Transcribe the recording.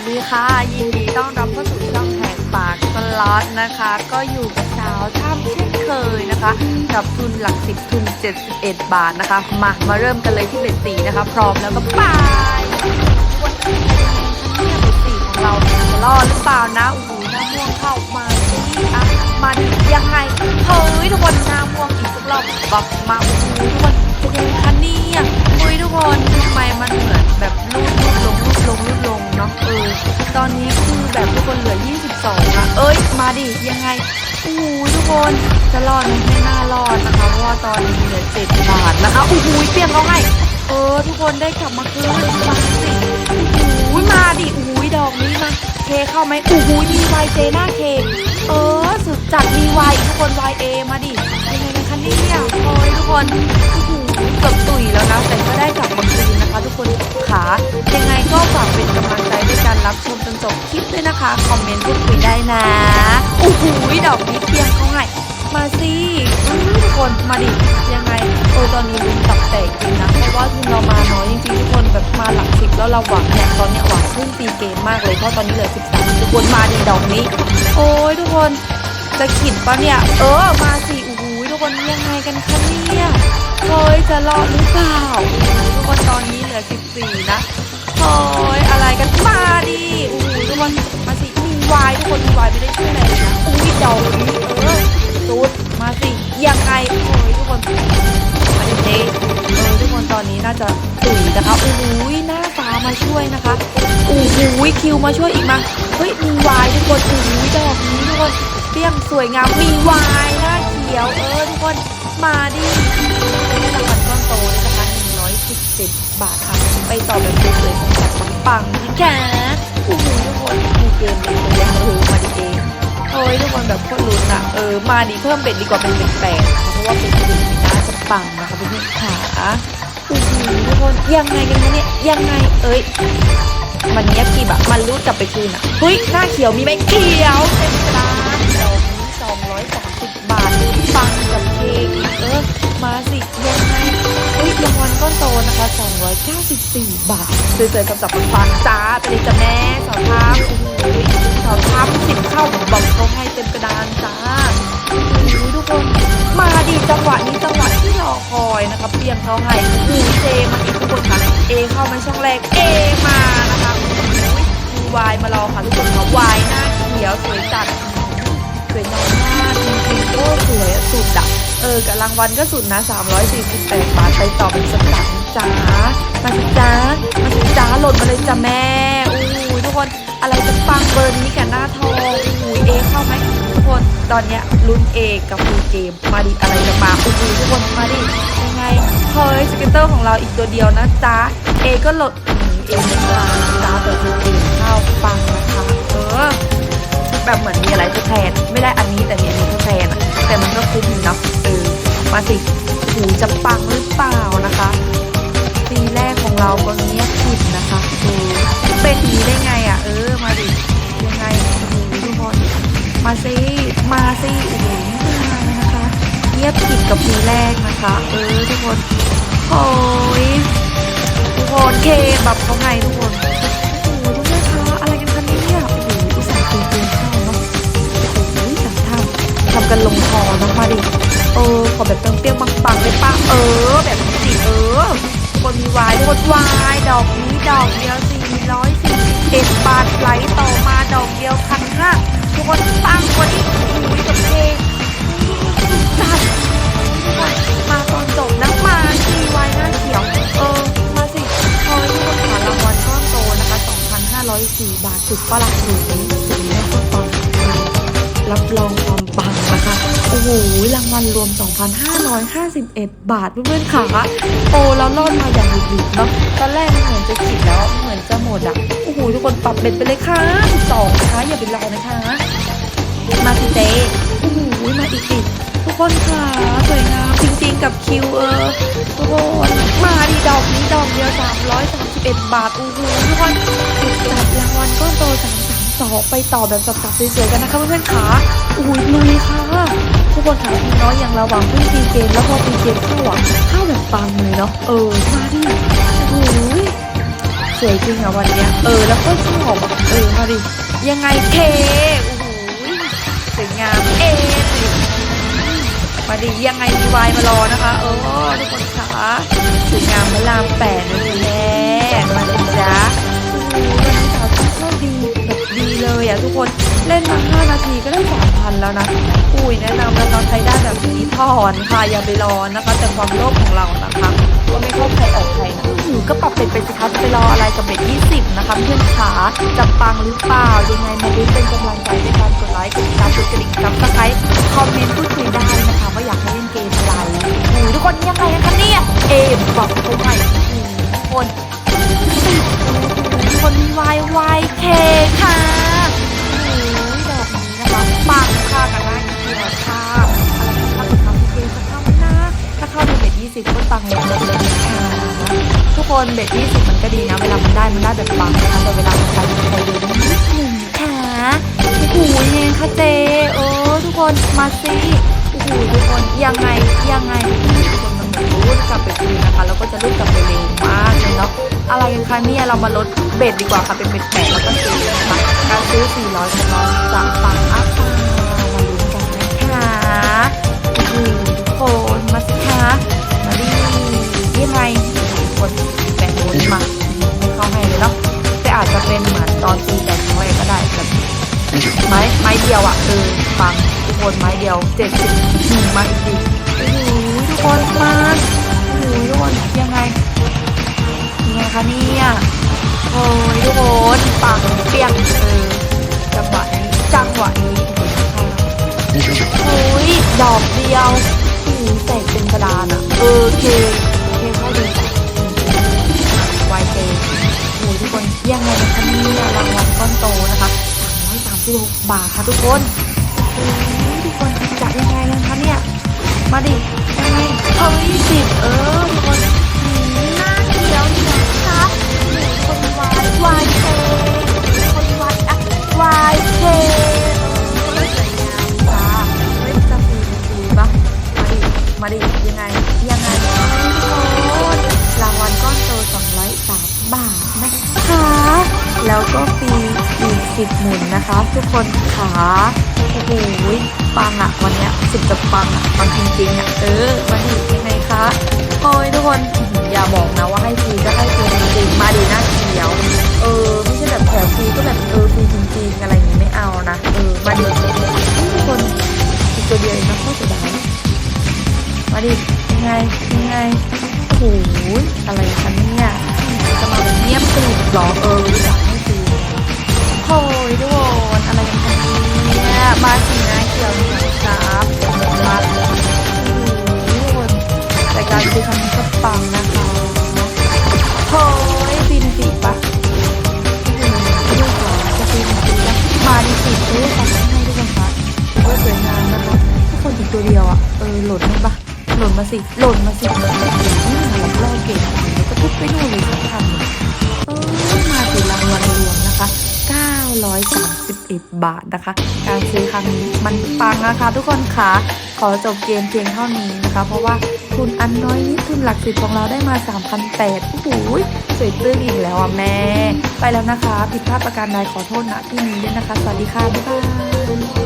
วัสดีค่ะ ยินดีต้อนรับเข้าสู่ช่องแหกปากสล็อตนะคะ ก็อยู่กับสาวท่ามเช่นเคยนะคะกับทุนหลักสิบทุน 71 บาทนะคะ มามาเริ่มกันเลยที่เบ็ดสีนะคะ พร้อมแล้วก็ไปวันนี้เนี่ยเบ็ดสีของเราจะรอดหรือเปล่านะโอ้โหน้าม่วงเข้ามาสิอะมาดิยังไงเฮ้ยทุกคนหน้าม่วงอีกสักรอบบอกมาโอ้โหทุกคนเป็นยังไงคะเนี่ยเฮ้ยทุกคน ตอนนี้คือแบบทุกคนเหลือ 22อะเอ้ย มาดิ ยังไงโอ้โหทุกคนจะรอดไหมไม่น่ารอดนะคะ เพราะว่าตอนนี้เหลือ7บาทนะคะโอ้โหเปลี่ยนเขาให้เออ ทุกคนได้กลับมาคืนมาสิโอ้โหมาดิโอ้โหดอกนี้มาเคเข้าไหมโอ้โหมีไวเจหน้าเคเออ สุดจัดมีไวทุกคนไวเอมาดิยังไงกันคะเนี่ยโอ้ยทุกคนโอ้โหเกือบตุยแล้วนะแต่ก็ได้กลับมาคืนนะคะ ทุกคนขายังไงก็ฝาก ชมจนจบคลิปด้วยนะคะ คอมเมนต์พูดคุยได้นะโอ้โหดอกนี้เพียงเขาให้มาสิอื้อทุกคนมาดิยังไงเออตอนนี้ลุ้นตับแตกจริงนะเพราะว่าทีมเรามาน้อยจริงๆทุกคนแบบมาหลักสิบแล้วเราหวังเนี่ยตอนเนี้ยหวังขึ้นปีเกมมากเลยเพราะตอนนี้เหลือ13ทุกคนมาดิดอกนี้ โอ้ยทุกคนจะขิดปะเนี่ย เออมาสิโอ้โหทุกคนยังไงกันคะเนี่ยเฮ้ยจะรอดหรือเปล่าทุกคนตอนนี้เหลือ14นะ เฮ้ยอะไรกันมาดิโอ้โหทุกคนมาสิมีวายทุกคนมีวายไม่ได้ช่วยอะไรเลยนะอุ้ยเดานี้เออสุดมาสิยังไงโอ้ยทุกคนมาดิเจเออทุกคนตอนนี้น่าจะตุ๋ยนะคะโอ้โหน้าฟ้ามาช่วยนะคะโอ้โหคิวมาช่วยอีกมาเฮ้ยมีวายทุกคนโอ้โหดอกนี้ทุกคนเปี้ยงสวยงามมีวายหน้าเขียวเออทุกคนมาดิได้รางวัลก้อนโตเลยนะคะ บาทค่ะ ไปต่อแบบสวยๆสับปังๆนะคะโอ้โหทุกคนมีเกมเลยเลยยังเออมาดิเองโอ้ยทุกคนแบบโคตรลุ้นอะเออมาดิเพิ่มเบ็ดดีกว่าเป็นเบ็ดแปดค่ะเพราะว่าเป็นสีน่าจะปังนะคะเพื่อนๆขาโอ้โหทุกคนยังไงกันคะเนี่ยยังไงเอ้ยมันเนี้ยกีบอะมันรูดกลับไปคืนอะเฮ้ยหน้าเขียวมีไหมเขียวเต็มกระดานดอกนี้สองร้อยสามสิบบาทปังกับเคกเออ 1,294 บาทสวยๆกับสับฟังจ้าไปเนจ้แม่สาวท้าสาวท้าสิบเข้าบอกเขาให้เต็มกระดานจ้าทุกคนมาดีจังหวะนี้จังหวะที่รอคอยนะครับเพียมเขาให้คือเจมาอีกทุกคนค่ะเอเข้ามาช่องแรกเอมานะคะคือวายมารอค่ะทุกคนค่ะวายหน้าเขียวสวยจัดสวยน้อยมากจริงๆก็สวยสุดอะเออกับรางวัลก็สุดนะ 348 บาทไปต่อเป็นสัปดาห์ จ้ามาสิจ้ามาสิจ้าหล่นมาเลยจ้าแม่อู้ยทุกคนอะไรจะปังเบอร์นี้กับหน้าทองอู้ยเอเข้าไหมทุกคนตอนเนี้ยลุ้นเอกับฟูเกมมาดิอะไรจะมาอู้ยทุกคนมาดิยังไงเฮ้ยสเก็ตเตอร์ของเราอีกตัวเดียวนะจ้าเอก็หล่นเอไม่กลาจ้าแต่ฟูลเกมเข้าปังนะคะเออแบบเหมือนมีอะไรทดแทนไม่ได้อันนี้แต่มีอันนี้ทดแทนอะแต่มันก็คุ้มอยู่เนะเออมาสิหูจะปังหรือเปล่านะคะ ปีแรกของเราก็เงียบผิดนะคะเออเป็นนี้ได้ไงอะ เออ มาดิยังไงทุกคนมาสิมาสิโอ้โหมานะคะเงียบผิดกับปีแรกนะคะ เออทุกคนโอ้ยทุกคนเคแบบเขาไงทุกคนโอ้โหทุกท่านคะอะไรกันคะเนี่ยโอ้โหอุตส่าห์คุยเกินเข้าวเนาะโอ้โหสามท่าทำกันลงคอเนาะมาดิเออขอแบบเปรี้ยวๆปังๆเลยป้าเออ แบบนี้สิเออ คนมีวายทุกคนวายดอกนี้ดอกเดียวสี่ร้อยสี่สิบาทไหลต่อมาดอกเดียวพันห้าทุกคนปังกว่านี้โอ้โหกับเพลงจัดมาตอนจบนะมาชีวายหน้าเขียวเออมาสิพอทุกคนหารางวัลก้อนโตนะคะ 2,504 บาทสุดประหลาดสุดนี้สุดนี้ก็ปังรับรองความปังนะคะ อ้โหรางวัลรวม 2,551 บาทเพื่อนๆค่ะโอ้แล้วรอดมาอย่างหยุดๆเนาะตอนแรกมันเหมือนจะขิดแล้วเหมือนจะหมดอะโอ้โหทุกคนปรับเบ็ดไปเลยค่ะสองนะคะอย่าไปรอนะคะ มาสิเจโอ้โหมาอีกอีกทุกคนค่ะสวยงามจริงๆกับคิวเออทุกคนมาดีดอกนี้ดอกเดียว331 บาทโอ้โหทุกคนติดจับรางวัลก้อนโต 332ไปต่อแบบสับๆสวยๆกันนะคะเพื่อนๆค่ะโอ้โหลุยค่ะทุกคนค่ะพี่น้อยอย่างระหว่างเพิ่งปีเกมแล้วพอปีเกมเข้าอะเข้าแบบปังเลยเนาะเออมาดิโอ้โหสวยจริงอะวันเนี้ยเออแล้วก็ชอบอะเออมาดิยังไงเคโอ้โหสวยงามเอมาดิยังไงมีวายมารอนะคะ เออทุกคนคะสวยงามพระรามแปดนะแม่มาดิ ลยทุกคนเล่นมา5นาทีก็ได้3,000แล้วนะอุ้ยแนะนำแล้วเราใช้ได้แบบนี้ถอนค่ะอย่าไปรอนะคะ แต่ความโลภของเรานะคะก็ไม่เข้าใครออกใครนะหนูก็ปรับเป็นไปสิคะไปรออะไรกับเบ็ด20 นะคะเพื่อนขาจะปังหรือเปล่ายังไงมาดูเป็นกำลังใจในการกดไลค์กดติดตามกดกระดิ่งกับสไครต์คอมเมนต์พูดคุยได้นะคะว่าอยากให้เล่นเกมอะไรโอ้โหทุกคนยังไงกันคะเนี่ยเอมบอกเขาใหม่ทุกคนทุกคนว สิบก็ปังเลยค่ะทุกคนเบ็ดยี่สิบมันก็ดีนะ เวลามันได้มันได้แบบปังนะคะแต่เวลามันไปมันไปเร็วนิดหนึ่งค่ะโอ้โหยังไงคะเจเออทุกคนมาสิโอ้โหทุกคนยังไงยังไงทุกคนมันรูดกลับไปคืนนะคะแล้วก็จะรูดกลับไปเร็วมากเลยเนาะอะไรกันคะเนี่ยเรามาลดเบ็ดดีกว่าค่ะเป็นเบ็ดแปดแล้วก็ซื้อนะคะการซื้อ400 200จะปังอัพม จจะเป็นเหมือนตอนตีแต่ครั้งแรกก็ได้แบบไม้ไม้เดียวอะเออฟังทุกคนไม้เดียวเจ็ดสิบหนึ่งมาอีกทีโอ้โหทุกคนมาโอ้โหทุกคนยังไงยังไงคะเนี่ยโอ้ยทุกคนปังเปียงเออจังหวะนี้จังหวะนี้โอ้ยดอกเดียวโอ้โหแตกเป็นกระดานอะเออเคเคนยังไงคะเนี่ยรางวัลก้อนโตนะคะ336บาทค่ะทุกคนทุกคนจะยังไงกันคะเนี่ย มาดิยังไงเฮ้ยสิบเออ สิบหมุนนะคะ ทุกคนขาโอ้โหปังอะวันเนี้ยสิบจะปังอะปังจริงๆอะเออมาดิยังไงคะโอ้ยทุกคนอย่าบอกนะว่าให้ฟรีก็ให้ฟรีจริงมาดิหน้าเขียว เออไม่ใช่แบบแถวฟรีก็แบบเออฟรีจริงๆอะไรอย่างงี้ไม่เอานะเออมาดิทุกคนอีกตัวเดียวนะโคตรเสียดายมาดิยังไงยังไงโอ้โหอะไรคะเนี่ยจะมาแบบเงียบกริบหรอเออ คือครั้งนี้ก็ปังนะคะโอ้ยฟินสีปะจะฟินสีมาดีสิเอ้ยทำให้ทุกคนค่ะถือว่าสวยงามนะคะทุกคนอีกตัวเดียวอะเออหล่นให้ปะหล่นมาสิหล่นมาสินี่หลับล่อเก่งแล้วก็ทุบไปนู่นเลยสักพันหนึ่งเออมาถึงรางวัลรวมนะคะ930 931บาทนะคะ การซื้อครั้งนี้มันปังนะคะทุกคนคะขอจบเกมเพียงเท่านี้นะคะ เพราะว่าทุนอันน้อยนิดทุนหลักสิบของเราได้มา 3,800โอ้โหสวยตื้นอีกแล้วอะแม่ ไปแล้วนะคะ ผิดพลาดประการใดขอโทษนะที่นี้ด้วยนะคะ สวัสดีค่ะ บ๊ายบาย